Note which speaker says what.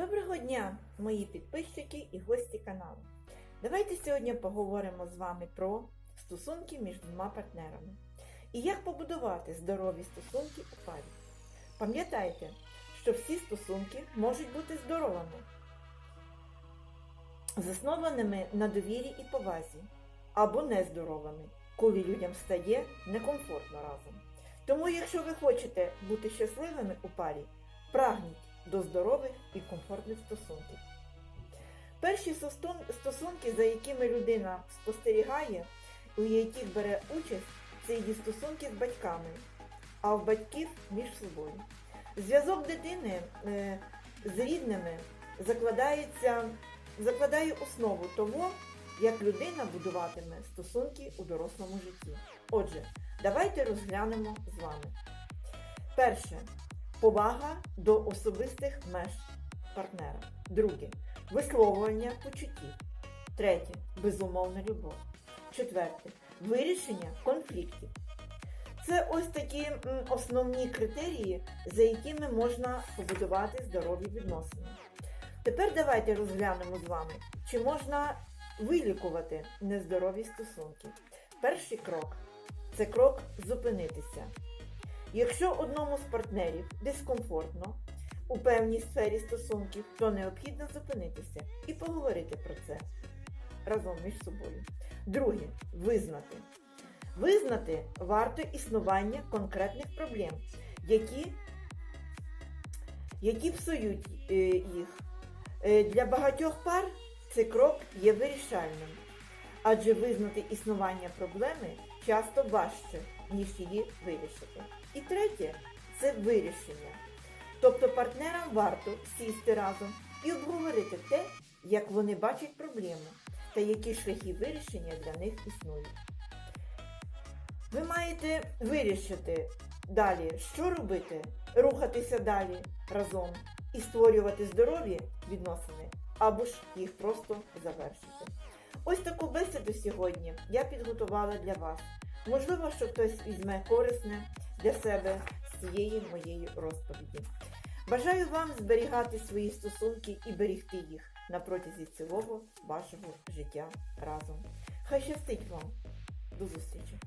Speaker 1: Доброго дня, мої підписчики і гості каналу. Давайте сьогодні поговоримо з вами про стосунки між двома партнерами і як побудувати здорові стосунки у парі. Пам'ятайте, що всі стосунки можуть бути здоровими, заснованими на довірі і повазі, або нездоровими, коли людям стає некомфортно разом. Тому, якщо ви хочете бути щасливими у парі, прагніть до здорових і комфортних стосунків. Перші стосунки, за якими людина спостерігає, у яких бере участь, це її стосунки з батьками, а в батьків між собою. Зв'язок дитини е, з рідними закладається, закладає основу того, як людина будуватиме стосунки у дорослому житті. Отже, давайте розглянемо з вами. Перше повага до особистих меж партнера. Друге висловлювання почуттів. Третє безумовна любов. Четверте вирішення конфліктів. Це ось такі основні критерії, за якими можна побудувати здорові відносини. Тепер давайте розглянемо з вами, чи можна вилікувати нездорові стосунки. Перший крок це крок зупинитися. Якщо одному з партнерів дискомфортно у певній сфері стосунків, то необхідно зупинитися і поговорити про це разом між собою. Друге визнати. Визнати варто існування конкретних проблем, які, які псують е, їх. Е, Для багатьох пар цей крок є вирішальним, адже визнати існування проблеми часто важче, ніж її вирішити. І третє це вирішення. Тобто партнерам варто сісти разом і обговорити те, як вони бачать проблему та які шляхи вирішення для них існують. Ви маєте вирішити далі, що робити, рухатися далі разом і створювати здорові відносини, або ж їх просто завершити. Ось таку бесіду сьогодні я підготувала для вас. Можливо, що хтось візьме корисне для себе з цієї моєї розповіді. Бажаю вам зберігати свої стосунки і берегти їх на протязі цілого вашого життя разом. Хай щастить вам! До зустрічі!